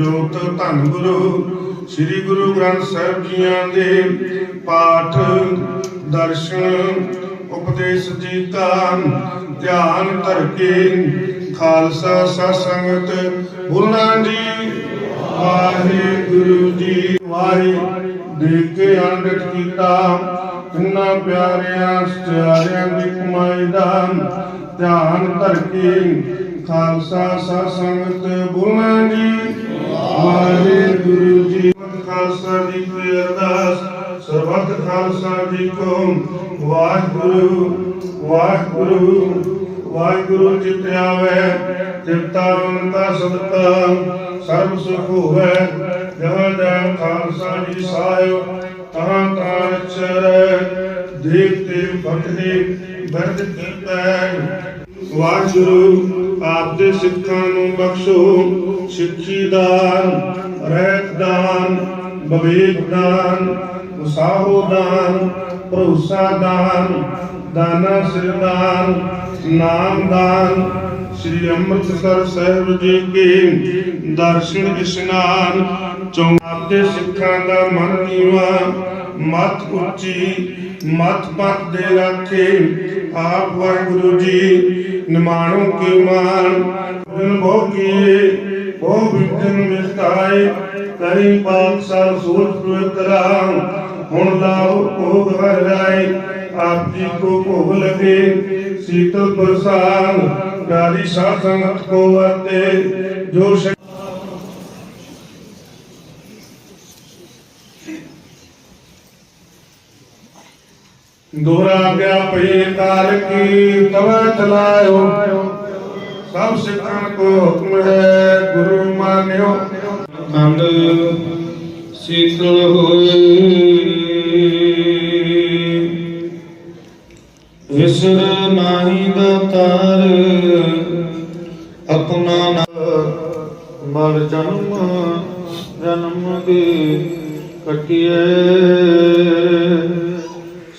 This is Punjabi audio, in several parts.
ਜੋਤ ਧੰਨ ਗੁਰੂ, ਸ੍ਰੀ ਗੁਰੂ ਗ੍ਰੰਥ ਸਾਹਿਬ ਜੀਆਂ ਦੇ ਪਾਠ, ਦਰਸ਼ਨ, ਉਪਦੇਸ਼ ਜੀ ਧਿਆਨ ਧਰ ਖਾਲਸਾ ਸਤ ਸੰਗਤ ਬੁੱਲਾਂ ਜੀ। ਵਾਹਿਗੁਰੂ ਜੀ ਵਾਹਿ ਦੇ ਕੇ ਅੰਡਿਤ ਕੀਤਾ। ਕਿੰਨਾ ਪਿਆਰਿਆਂ ਸਚਿਆਰਿਆਂ ਦੀ ਕਮਾਈ ਦਾ ਧਿਆਨ ਧਰ ਕੇ ਖਾਲਸਾ ਸਤ ਸੰਗਤ ਬੁੱਲਾਂ ਜੀ। ਵਾਹਿਗੁਰੂ ਜੀ ਖਾਲਸਾ, ਜੀ ਕੀ ਅਰਦਾਸ, ਸਰਬੱਤ ਖਾਲਸਾ, ਜੀ ਕੋ ਵਾਹਿਗੁਰੂ ਵਾਹਿਗੁਰੂ ਵਾਹਿਗੁਰੂ ਚਿਤ ਆਵੇ ਚਿਤਾ ਮੰਤਾ ਸਦਕਾ, ਸਰਬ ਸੁਖ ਹੋਵੇ। ਜਹਾਂ ਜਹਾਂ ਖਾਲਸਾ ਜੀ ਸਾਹਿਬ ਤਹਾਂ ਤਹਾਂ ਅਚਰ ਦੇਖ ਤੇ ਫਤਿਹ ਬਰਦ ਕੀਤਾ ਵਾਹਿਗੁਰੂ ਆਪ ਦੇ ਸਿੱਖਾਂ ਨੂੰ ਬਖਸ਼ੋ। ਸਿੱਖੀ ਦਾਨ, ਰਹਿਤ ਦਾਨ ਬਵੇਕ ਦਾਨ, ਉਸਾਹੋ ਦਾਨ, ਭਰੋਸਾ ਦਾਨ, ਦਾਨਾ ਸਿਰਦਾਨ ਨਾਮ ਦਾਨ। ਸ੍ਰੀ ਅੰਮ੍ਰਿਤਸਰ ਸਾਹਿਬ ਜੀ ਕੇ ਦਰਸ਼ਨ ਇਸ਼ਨਾਨ। ਚੌਂਕ ਦੇ ਸਿੱਖਾਂ ਦਾ ਮਨ ਨੀਵਾ, ਮਤ ਉੱਚੀ, ਮਤ ਪਤ ਦੇ ਰਾਖੇ ਆਪ ਵਾਹਿਗੁਰੂ ਜੀ, ਨਿਮਾਣੋ ਕੀ ਮਾਨ ਬਿਨ ਭੋ ਕੀਏ ਉਹ ਵਿਗਨ ਕਰੀ ਪਾਕ ਸੋਚ ਪਵਿੱਤਰਾ ਹੁਣ ਲਾਓ ਭੋਗ ਹਰ ਜਾਏ ਆਪ ਜੀ ਕੋ ਭੋਗ ਲਗੇ ਸੀਤਲ ਪ੍ਰਸਾਦ ਗਾਦੀ ਸਾਧ ਸੰਗਤ ਕੋ ਵਰਤੇ, ਜੋ ਸ਼- ਦੋਹਰਾ ਗਿਆ ਪਈ ਕਾਲ ਕੀ ਤਵੈ ਚਲਾਇਓ। ਸਭ ਸਿੱਖਾਂ ਕੋ ਹੁਕਮ ਹੈ ਗੁਰੂ ਮਾਨਿਓ। ਖੰਡ ਸੀਤਲ ਹੋਏ। ਵਿਸਰ ਨਾਹੀ ਦਾਤਾਰ ਆਪਣਾ ਨਾ ਮਰ ਜਨਮ ਜਨਮ ਦੇ ਕਟਿਏ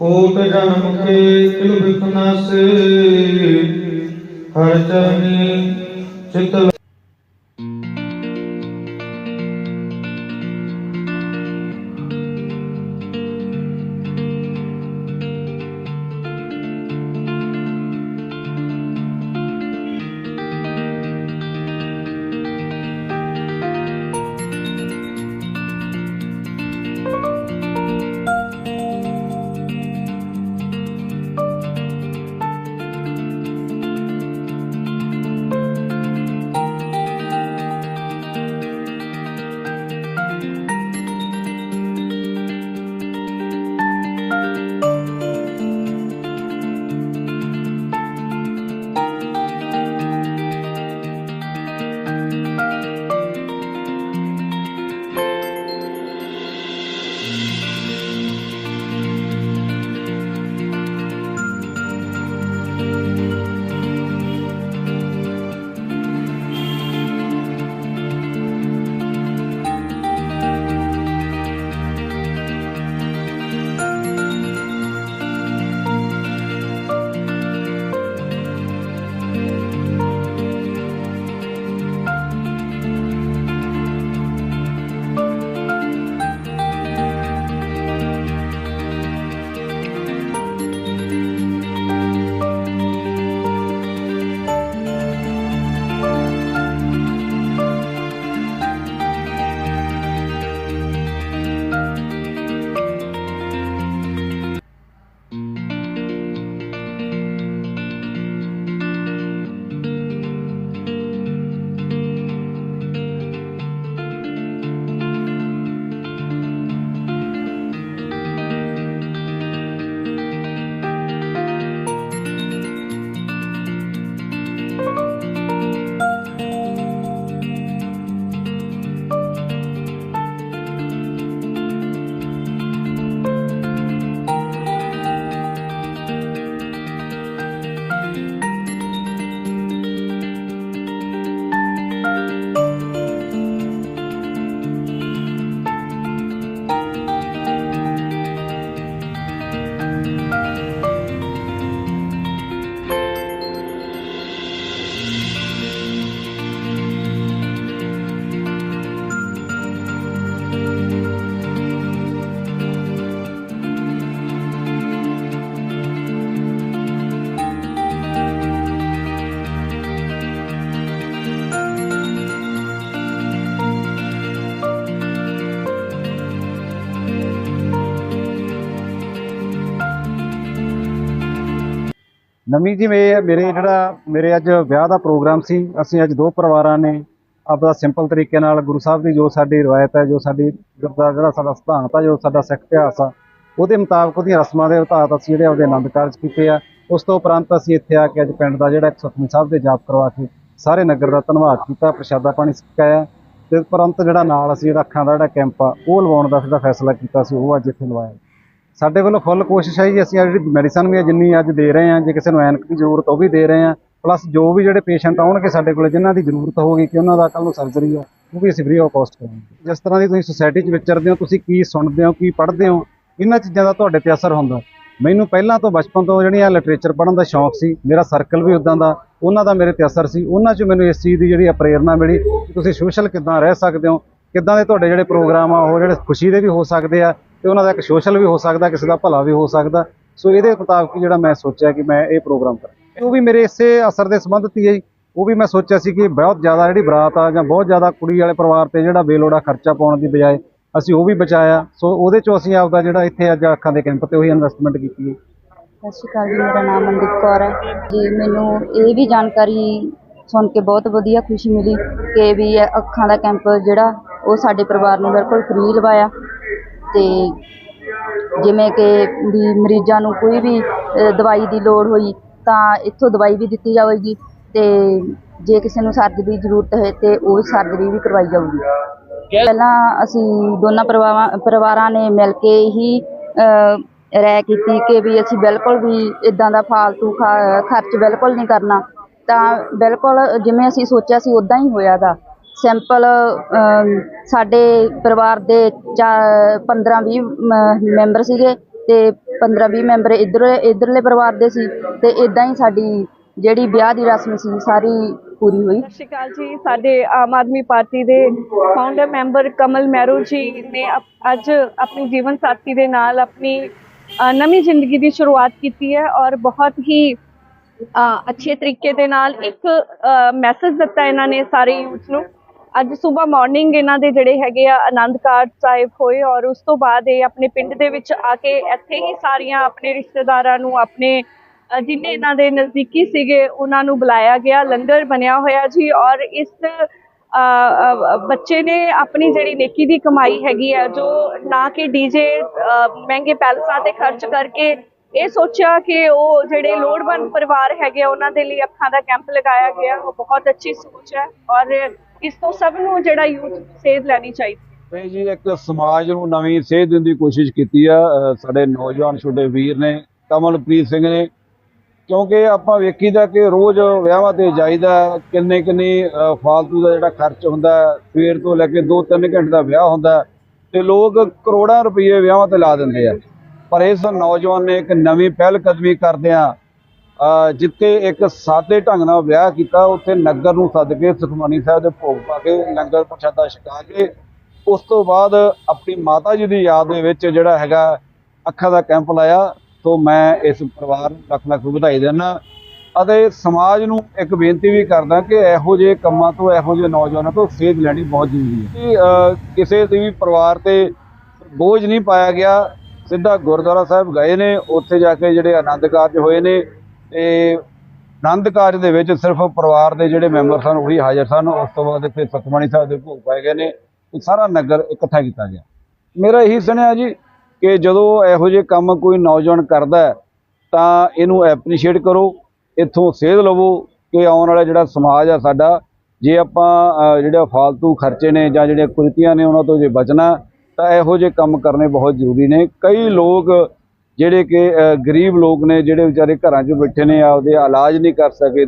ਕੋਟ ਜਨਮ ਕੇ ਕਿਲ ਬਿਕਨਾਸੇ ਹਰ ਚਰਨੀ ਚਿਤ ਨਵੀਂ ਜੀ ਮੇ- ਮੇਰੇ ਜਿਹੜਾ ਮੇਰੇ ਅੱਜ ਵਿਆਹ ਦਾ ਪ੍ਰੋਗਰਾਮ ਸੀ, ਅਸੀਂ ਅੱਜ ਦੋ ਪਰਿਵਾਰਾਂ ਨੇ ਆਪਦਾ ਸਿੰਪਲ ਤਰੀਕੇ ਨਾਲ ਗੁਰੂ ਸਾਹਿਬ ਦੀ ਜੋ ਸਾਡੀ ਰਵਾਇਤ ਹੈ, ਜੋ ਸਾਡੀ ਗੁਰਦਾ ਜਿਹੜਾ ਸਾਡਾ ਸਿਧਾਂਤ ਆ ਜੋ ਸਾਡਾ ਸਿੱਖ ਇਤਿਹਾਸ ਆ, ਉਹਦੇ ਮੁਤਾਬਕ ਉਹਦੀਆਂ ਰਸਮਾਂ ਦੇ ਮੁਤਾਬਕ ਅਸੀਂ ਜਿਹੜੇ ਆਪਦੇ ਆਨੰਦ ਕਾਰਜ ਕੀਤੇ ਆ। ਉਸ ਤੋਂ ਉਪਰੰਤ ਅਸੀਂ ਇੱਥੇ ਆ ਕੇ ਅੱਜ ਪਿੰਡ ਦਾ ਜਿਹੜਾ 108 ਸਾਹਿਬ ਦੇ ਜਾਪ ਕਰਵਾ ਕੇ ਸਾਰੇ ਨਗਰ ਦਾ ਧੰਨਵਾਦ ਕੀਤਾ, ਪ੍ਰਸ਼ਾਦਾ ਪਾਣੀ ਛਕਾਇਆ ਤੇ ਉਪਰੰਤ ਜਿਹੜਾ ਨਾਲ ਅਸੀਂ ਜਿਹੜਾ ਅੱਖਾਂ ਦਾ ਜਿਹੜਾ ਕੈਂਪ ਆ, ਉਹ ਲਵਾਉਣ ਦਾ ਜਿਹੜਾ ਫੈਸਲਾ ਕੀਤਾ ਸੀ, ਉਹ ਅੱਜ ਇੱਥੇ ਲਵਾਇਆ। ਸਾਡੇ ਵੱਲੋਂ ਫੁੱਲ ਕੋਸ਼ਿਸ਼ ਹੈ ਜੀ, ਅਸੀਂ ਆਹ ਜਿਹੜੀ ਮੈਡੀਸਨ ਵੀ ਹੈ ਜਿੰਨੀ ਅੱਜ ਦੇ ਰਹੇ ਹਾਂ, ਜੇ ਕਿਸੇ ਨੂੰ ਐਨਕ ਦੀ ਜ਼ਰੂਰਤ ਉਹ ਵੀ ਦੇ ਰਹੇ ਹਾਂ ਪਲੱਸ ਜੋ ਵੀ ਜਿਹੜੇ ਪੇਸ਼ੈਂਟ ਆਉਣਗੇ ਸਾਡੇ ਕੋਲ, ਜਿਨ੍ਹਾਂ ਦੀ ਜ਼ਰੂਰਤ ਹੋਗੀ ਕਿ ਉਹਨਾਂ ਦਾ ਕੱਲ ਨੂੰ ਸਰਜਰੀ ਆ, ਉਹ ਵੀ ਅਸੀਂ ਫ੍ਰੀ ਆਫ ਕਾਸਟ ਕਰਾਂਗੇ। ਜਿਸ ਤਰ੍ਹਾਂ ਦੀ ਤੁਸੀਂ ਸੁਸਾਇਟੀ 'ਚ ਵਿਚਰਦੇ ਹੋ, ਤੁਸੀਂ ਕੀ ਸੁਣਦੇ ਹੋ, ਕੀ ਪੜ੍ਹਦੇ ਹੋ, ਇਹਨਾਂ ਚੀਜ਼ਾਂ ਦਾ ਤੁਹਾਡੇ ਤੇ ਅਸਰ ਹੁੰਦਾ। ਮੈਨੂੰ ਪਹਿਲਾਂ ਤੋਂ ਬਚਪਨ ਤੋਂ ਜਿਹੜੀਆਂ ਲਿਟਰੇਚਰ ਪੜ੍ਹਨ ਦਾ ਸ਼ੌਂਕ ਸੀ, ਮੇਰਾ ਸਰਕਲ ਵੀ ਉਦਾਂ ਦਾ, ਉਹਨਾਂ ਦਾ ਮੇਰੇ ਤੇ ਅਸਰ ਸੀ, ਉਹਨਾਂ 'ਚ ਮੈਨੂੰ ਇਸ ਚੀਜ਼ ਦੀ ਜਿਹੜੀ ਆ ਪ੍ਰੇਰਨਾ ਮਿਲੀ ਕਿ ਤੁਸੀਂ ਸੋਸ਼ਲ ਕਿੱਦਾਂ ਰਹਿ ਸਕਦੇ ਹੋ, ਕਿੱਦਾਂ ਦੇ ਤੁਹਾਡੇ ਜਿਹੜੇ ਪ੍ਰੋਗਰਾਮ ਆ, ਉਹ ਜਿਹੜੇ ਖੁਸ਼ੀ ਦੇ ਵੀ ਹੋ ਸਕਦੇ ਆ ਤੇ ਉਹਨਾਂ ਦਾ ਇੱਕ ਸੋਸ਼ਲ ਵੀ ਹੋ ਸਕਦਾ, ਕਿਸੇ ਦਾ ਭਲਾ ਵੀ ਹੋ ਸਕਦਾ। ਸੋ ਇਹਦੇ ਮੁਤਾਬਕ ਜਿਹੜਾ ਮੈਂ ਸੋਚਿਆ ਕਿ ਮੈਂ ਇਹ ਪ੍ਰੋਗਰਾਮ ਕਰਾਂ। ਉਹ ਵੀ ਮੇਰੇ ਇਸੇ ਅਸਰ ਦੇ ਸੰਬੰਧਿਤ ਹੀ ਹੈ ਜੀ। ਉਹ ਵੀ ਮੈਂ ਸੋਚਿਆ ਸੀ ਕਿ ਬਹੁਤ ਜ਼ਿਆਦਾ ਜਿਹੜੀ ਬਰਾਤ ਆ ਜਾਂ ਬਹੁਤ ਜ਼ਿਆਦਾ ਕੁੜੀ ਵਾਲੇ ਪਰਿਵਾਰ ਤੇ ਜਿਹੜਾ ਬੇਲੋੜਾ ਖਰਚਾ ਪਾਉਣ ਦੀ ਬਜਾਏ ਅਸੀਂ ਉਹ ਵੀ ਬਚਾਇਆ। ਸੋ ਉਹਦੇ ਚੋਂ ਅਸੀਂ ਆਪਦਾ ਜਿਹੜਾ ਇੱਥੇ ਅੱਜ ਅੱਖਾਂ ਦੇ ਕੈਂਪ ਤੇ ਉਹੀ ਇਨਵੈਸਟਮੈਂਟ ਕੀਤੀ ਹੈ। ਸਤਿ ਸ਼੍ਰੀ ਅਕਾਲ ਜੀ, ਮੇਰਾ ਨਾਮ ਮਨਦੀਪ ਕੌਰ ਹੈ। ਜੀ, ਮੈਨੂੰ ਇਹ ਵੀ ਜਾਣਕਾਰੀ ਸੁਣ ਕੇ ਬਹੁਤ ਵਧੀਆ ਖੁਸ਼ੀ ਮਿਲੀ ਕਿ ਵੀ ਅੱਖਾਂ ਦਾ ਕੈਂਪ ਜਿਹੜਾ ਉਹ ਸਾਡੇ ਪਰਿਵਾਰ ਨੂੰ ਬਿਲਕੁਲ ਫ੍ਰੀ ਲਵਾਇਆ। ਤੇ ਜਿਵੇਂ ਕਿ ਵੀ ਮਰੀਜ਼ਾਂ ਨੂੰ ਕੋਈ ਵੀ ਦਵਾਈ ਦੀ ਲੋੜ ਹੋਈ ਤਾਂ ਇੱਥੋਂ ਦਵਾਈ ਵੀ ਦਿੱਤੀ ਜਾਵੇਗੀ ਤੇ ਜੇ ਕਿਸੇ ਨੂੰ ਸਰਜਰੀ ਦੀ ਜ਼ਰੂਰਤ ਹੈ ਤੇ ਉਹ ਸਰਜਰੀ ਵੀ ਕਰਵਾਈ ਜਾਊਗੀ। ਪਹਿਲਾਂ ਅਸੀਂ ਦੋਨਾਂ ਪਰਿਵਾਰਾਂ ਪਰਿਵਾਰਾਂ ਨੇ ਮਿਲ ਕੇ ਹੀ ਰਾਏ ਕੀਤੀ ਕਿ ਵੀ ਅਸੀਂ ਬਿਲਕੁਲ ਵੀ ਇਦਾਂ ਦਾ ਫਾਲਤੂ ਖਰਚ ਬਿਲਕੁਲ ਨਹੀਂ ਕਰਨਾ। ਤਾਂ ਬਿਲਕੁਲ ਜਿਵੇਂ ਅਸੀਂ ਸੋਚਿਆ ਸੀ ਉਦਾਂ ਹੀ ਹੋਇਆ ਗਾ ਸਿੰਪਲ ਸਾਡੇ ਪਰਿਵਾਰ ਦੇ 15 20 ਮੈਂਬਰ ਸੀਗੇ ਤੇ 15 20 ਮੈਂਬਰ ਇੱਧਰ, ਇੱਧਰਲੇ ਪਰਿਵਾਰ ਦੇ ਸੀ ਤੇ ਇਦਾਂ ਹੀ ਸਾਡੀ ਜਿਹੜੀ ਵਿਆਹ ਦੀ ਰਸਮ ਸੀ ਸਾਰੀ ਪੂਰੀ ਹੋਈ। ਸਤਿ ਸ਼੍ਰੀ ਅਕਾਲ ਜੀ। ਸਾਡੇ ਆਮ ਆਦਮੀ ਪਾਰਟੀ ਦੇ ਫਾਊਂਡਰ ਮੈਂਬਰ ਕਮਲ ਮਹਿਰੂ ਜੀ ਨੇ ਅੱਜ ਆਪਣੀ ਜੀਵਨ ਸਾਥੀ ਦੇ ਨਾਲ ਆਪਣੀ ਨਵੀਂ ਜ਼ਿੰਦਗੀ ਦੀ ਸ਼ੁਰੂਆਤ ਕੀਤੀ ਹੈ ਔਰ ਬਹੁਤ ਹੀ ਅੱਛੇ ਤਰੀਕੇ ਦੇ ਨਾਲ ਇੱਕ ਮੈਸੇਜ ਦਿੱਤਾ ਇਹਨਾਂ ਨੇ ਸਾਰੇ ਯੂਥ ਨੂੰ। ਅੱਜ ਸਵੇਰ ਮਾਰਨਿੰਗ ਇਹਨਾਂ ਦੇ ਜਿਹੜੇ ਹੈਗੇ ਆ ਆਨੰਦ ਕਾਰਜ ਸਾਹਿਬ ਹੋਏ ਔਰ ਉਸ ਤੋਂ ਬਾਅਦ ਇਹ ਆਪਣੇ ਪਿੰਡ ਦੇ ਵਿੱਚ ਆ ਕੇ ਇੱਥੇ ਹੀ ਸਾਰੀਆਂ ਆਪਣੇ ਰਿਸ਼ਤੇਦਾਰਾਂ ਨੂੰ ਆਪਣੇ ਜਿੰਨੇ ਇਹਨਾਂ ਦੇ ਨਜ਼ਦੀਕੀ ਸੀਗੇ ਉਹਨਾਂ ਨੂੰ ਬੁਲਾਇਆ ਗਿਆ ਲੰਗਰ ਬਣਿਆ ਹੋਇਆ ਜੀ ਔਰ ਇਸ ਬੱਚੇ ਨੇ ਆਪਣੀ ਜਿਹੜੀ ਨੇਕੀ ਦੀ ਕਮਾਈ ਹੈਗੀ ਆ ਜੋ ਨਾ ਕਿ ਡੀਜੇ ਮਹਿੰਗੇ ਪੈਲਸਾਂ ਤੇ ਖਰਚ ਕਰਕੇ ਇਹ ਸੋਚਿਆ ਕਿ ਉਹ ਜਿਹੜੇ ਲੋੜਵੰਦ ਪਰਿਵਾਰ ਹੈਗੇ ਆ, ਉਹਨਾਂ ਦੇ ਲਈ ਅੱਖਾਂ ਦਾ ਕੈਂਪ ਲਗਾਇਆ ਗਿਆ ਉਹ ਬਹੁਤ ਅੱਛੀ ਸੋਚ ਹੈ ਔਰ ਇਸ ਤੋਂ ਸਭ ਨੂੰ ਜਿਹੜਾ ਯੂਥ ਸੇਧ ਲੈਣੀ ਚਾਹੀਦੀ ਇਹ ਜੀ ਇੱਕ ਸਮਾਜ ਨੂੰ ਨਵੀਂ ਸੇਧ ਦੇਣ ਦੀ ਕੋਸ਼ਿਸ਼ ਕੀਤੀ ਆ। ਸਾਡੇ ਨੌਜਵਾਨ ਛੋਟੇ ਵੀਰ ਨੇ ਕਮਲਪ੍ਰੀਤ ਸਿੰਘ ਨੇ। ਕਿਉਂਕਿ ਆਪਾਂ ਵੇਖੀਦਾ ਕਿ ਰੋਜ਼ ਵਿਆਹਾਂ ਤੇ ਜਾਈਦਾ ਕਿੰਨੇ ਕਿੰਨੇ ਫਾਲਤੂ ਦਾ ਜਿਹੜਾ ਖਰਚ ਹੁੰਦਾ ਸਵੇਰ ਤੋਂ ਲੈ ਕੇ 2-3 ਘੰਟੇ ਦਾ ਵਿਆਹ ਹੁੰਦਾ ਹੈ, ਤੇ ਲੋਕ ਕਰੋੜਾਂ ਰੁਪਏ ਵਿਆਹਾਂ ਤੇ ਲਾ ਦਿੰਦੇ ਆ। ਪਰ ਇਸ ਨੌਜਵਾਨ ਨੇ ਇੱਕ ਨਵੀਂ ਪਹਿਲ ਕਦਮੀ ਕਰਦਿਆਂ ਅ, ਜਿੱਥੇ ਇੱਕ ਸਾਦੇ ਢੰਗ ਨਾਲ ਵਿਆਹ ਕੀਤਾ, ਉੱਥੇ ਨਗਰ ਨੂੰ ਸੱਦ ਕੇ ਸੁਖਮਨੀ ਸਾਹਿਬ ਦੇ ਭੋਗ ਪਾ ਕੇ, ਲੰਗਰ ਪ੍ਰਸ਼ਾਦਾ ਛਕਾ ਕੇ, ਉਸ ਤੋਂ ਬਾਅਦ ਆਪਣੀ ਮਾਤਾ ਜੀ ਦੀ ਯਾਦ ਦੇ ਵਿੱਚ ਜਿਹੜਾ ਹੈਗਾ ਅੱਖਾਂ ਦਾ ਕੈਂਪ ਲਾਇਆ, ਤੋਂ ਮੈਂ ਇਸ ਪਰਿਵਾਰ ਨੂੰ ਲੱਖ ਲੱਖ ਵਧਾਈ ਦਿੰਦਾ। ਅਤੇ ਸਮਾਜ ਨੂੰ ਇੱਕ ਬੇਨਤੀ ਵੀ ਕਰਦਾ ਕਿ ਇਹੋ ਜਿਹੇ ਕੰਮਾਂ ਤੋਂ, ਇਹੋ ਜਿਹੇ ਨੌਜਵਾਨਾਂ ਤੋਂ ਸੇਧ ਲੈਣੀ ਬਹੁਤ ਜ਼ਰੂਰੀ ਹੈ। ਕਿਸੇ ਦੇ ਵੀ ਪਰਿਵਾਰ ਤੇ ਬੋਝ ਨਹੀਂ ਪਾਇਆ ਗਿਆ, ਸਿੱਧਾ ਗੁਰਦੁਆਰਾ ਸਾਹਿਬ ਗਏ ਨੇ, ਉੱਥੇ ਜਾ ਕੇ ਜਿਹੜੇ ਆਨੰਦ ਕਾਰਜ ਹੋਏ ਨੇ ਤੇ ਆਨੰਦ ਕਾਰਜ ਦੇ ਵਿੱਚ ਸਿਰਫ ਪਰਿਵਾਰ ਦੇ ਜਿਹੜੇ ਮੈਂਬਰ ਸਨ, ਉਹੀ ਹਾਜ਼ਰ ਸਨ। ਉਸ ਤੋਂ ਬਾਅਦ ਫਿਰ ਸਤਮਣੀ ਸਾਹਿਬ ਦੇ ਭੋਗ ਪਾਏ ਗਏ ਨੇ ਸਾਰਾ ਨਗਰ ਇਕੱਠਾ ਕੀਤਾ ਗਿਆ। ਮੇਰਾ ਇਹੀ ਸੁਣਿਆ ਜੀ ਕਿ ਜਦੋਂ ਇਹੋ ਜਿਹੇ ਕੰਮ ਕੋਈ ਨੌਜਵਾਨ ਕਰਦਾ ਤਾਂ ਇਹਨੂੰ ਐਪਰੀਸ਼ੀਏਟ ਕਰੋ, ਇੱਥੋਂ ਸੇਧ ਲਵੋ ਕਿ ਆਉਣ ਵਾਲਾ ਜਿਹੜਾ ਸਮਾਜ ਆ ਸਾਡਾ, ਜੇ ਆਪਾਂ ਜਿਹੜਾ ਫਾਲਤੂ ਖਰਚੇ ਨੇ ਜਾਂ ਜਿਹੜੀਆਂ ਕੁਰੀਤੀਆਂ ਨੇ ਉਹਨਾਂ ਤੋਂ ਜੇ ਬਚਣਾ, ਤਾਂ ਇਹੋ ਜਿਹੇ ਕੰਮ ਕਰਨੇ ਬਹੁਤ ਜ਼ਰੂਰੀ ਨੇ। ਕਈ ਲੋਕ ਜਿਹੜੇ ਕਿ ਗਰੀਬ ਲੋਕ ਨੇ, ਜਿਹੜੇ ਵਿਚਾਰੇ ਘਰਾਂ 'ਚ ਬੈਠੇ ਨੇ, ਆਪਦੇ ਇਲਾਜ ਨਹੀਂ ਕਰ ਸਕੇ,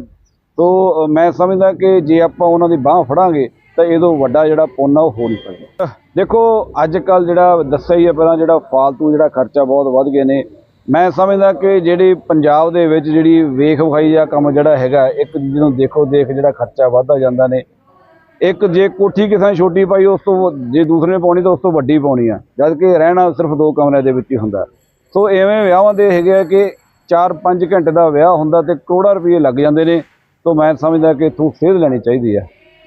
ਤੋ ਮੈਂ ਸਮਝਦਾ ਕਿ ਜੇ ਆਪਾਂ ਉਹਨਾਂ ਦੀ ਬਾਹ ਫੜਾਂਗੇ, ਤਾਂ ਇਹਦੋਂ ਵੱਡਾ ਜਿਹੜਾ ਪੁੰਨ ਆ, ਉਹ ਹੋ ਨਹੀਂ ਸਕਦਾ। ਦੇਖੋ ਅੱਜ ਕੱਲ ਜਿਹੜਾ ਦੱਸਿਆ ਹੀ ਹੈ, ਪਹਿਲਾਂ ਜਿਹੜਾ ਫਾਲਤੂ ਜਿਹੜਾ ਖਰਚਾ ਬਹੁਤ ਵੱਧ ਗਏ ਨੇ, ਮੈਂ ਸਮਝਦਾ ਕਿ ਜਿਹੜੀ ਪੰਜਾਬ ਦੇ ਵਿੱਚ ਜਿਹੜੀ ਵੇਖ ਵਿਖਾਈ ਦਾ ਕੰਮ ਜਿਹੜਾ ਹੈਗਾ, ਇੱਕ ਦੂਜੇ ਨੂੰ ਦੇਖੋ ਦੇਖ ਜਿਹੜਾ ਖਰਚਾ ਵੱਧਦਾ ਜਾਂਦਾ ਨੇ, ਇੱਕ ਜੇ ਕੋਠੀ ਕਿਸੇ ਨੇ ਛੋਟੀ ਪਾਈ, ਉਸ ਤੋਂ ਜੇ ਦੂਸਰੇ ਨੇ ਪਾਉਣੀ, ਤਾਂ ਉਸ ਤੋਂ ਵੱਡੀ ਪਾਉਣੀ ਆ, ਜਦ ਕਿ ਰਹਿਣਾ ਸਿਰਫ ਦੋ ਕਮਰਿਆਂ ਦੇ ਵਿੱਚ ਹੀ ਹੁੰਦਾ। ਸੋ ਐਵੇਂ ਵਿਆਹਾਂ ਦੇ ਹੈਗੇ ਆ ਕਿ 4-5 ਘੰਟੇ ਦਾ ਵਿਆਹ ਹੁੰਦਾ ਤੇ ਕਰੋੜਾਂ ਰੁਪਏ ਲੱਗ ਜਾਂਦੇ ਨੇ। ਸੋ ਮੈਂ ਸਮਝਦਾ ਕਿ ਇਥੋਂ ਸੇਧ ਲੈਣੀ ਚਾਹੀਦੀ ਹੈ